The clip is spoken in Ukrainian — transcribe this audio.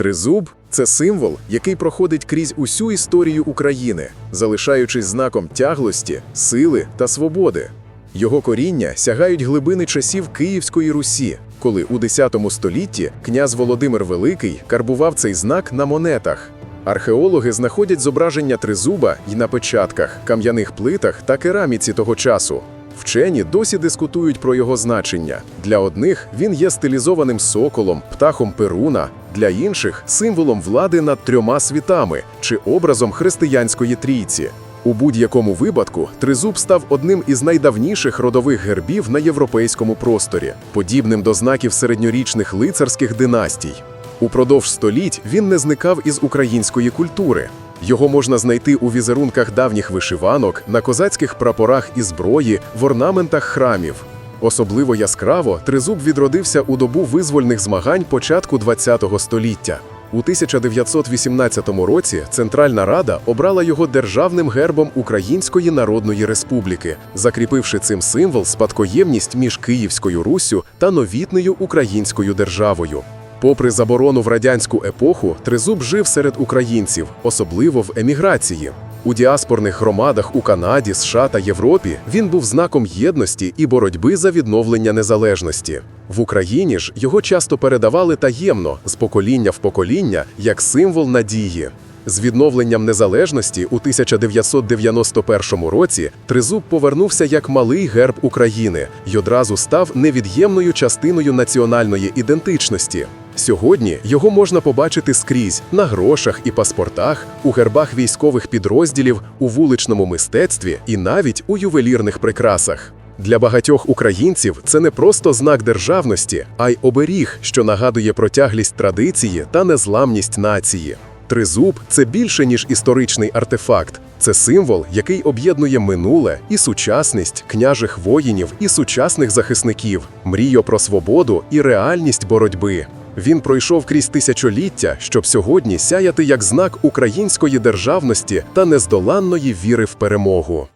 Тризуб це символ, який проходить крізь усю історію України, залишаючись знаком тяглості, сили та свободи. Його коріння сягають глибини часів Київської Русі, коли у X столітті князь Володимир Великий карбував цей знак на монетах. Археологи знаходять зображення тризуба й на печатках, кам'яних плитах та кераміці того часу. Вчені досі дискутують про його значення. Для одних він є стилізованим соколом, птахом Перуна, для інших символом влади над трьома світами чи образом християнської трійці. У будь-якому випадку тризуб став одним із найдавніших родових гербів на європейському просторі, подібним до знаків середньорічних лицарських династій. Упродовж століть він не зникав із української культури. Його можна знайти у візерунках давніх вишиванок, на козацьких прапорах і зброї, в орнаментах храмів. Особливо яскраво тризуб відродився у добу визвольних змагань початку ХХ століття. У 1918 році Центральна Рада обрала його державним гербом Української Народної Республіки, закріпивши цим символ спадкоємність між Київською Руссю та новітною українською державою. Попри заборону в радянську епоху, тризуб жив серед українців, особливо в еміграції. У діаспорних громадах у Канаді, США та Європі він був знаком єдності і боротьби за відновлення незалежності. В Україні ж його часто передавали таємно з покоління в покоління як символ надії. З відновленням незалежності у 1991 році тризуб повернувся як малий герб України й одразу став невід'ємною частиною національної ідентичності. Сьогодні його можна побачити скрізь на грошах і паспортах, у гербах військових підрозділів, у вуличному мистецтві і навіть у ювелірних прикрасах. Для багатьох українців це не просто знак державності, а й оберіг, що нагадує про тяглість традиції та незламність нації. Тризуб це більше ніж історичний артефакт. Це символ, який об'єднує минуле і сучасність княжих воїнів і сучасних захисників, мрію про свободу і реальність боротьби. Він пройшов крізь тисячоліття, щоб сьогодні сяяти як знак української державності та нездоланної віри в перемогу.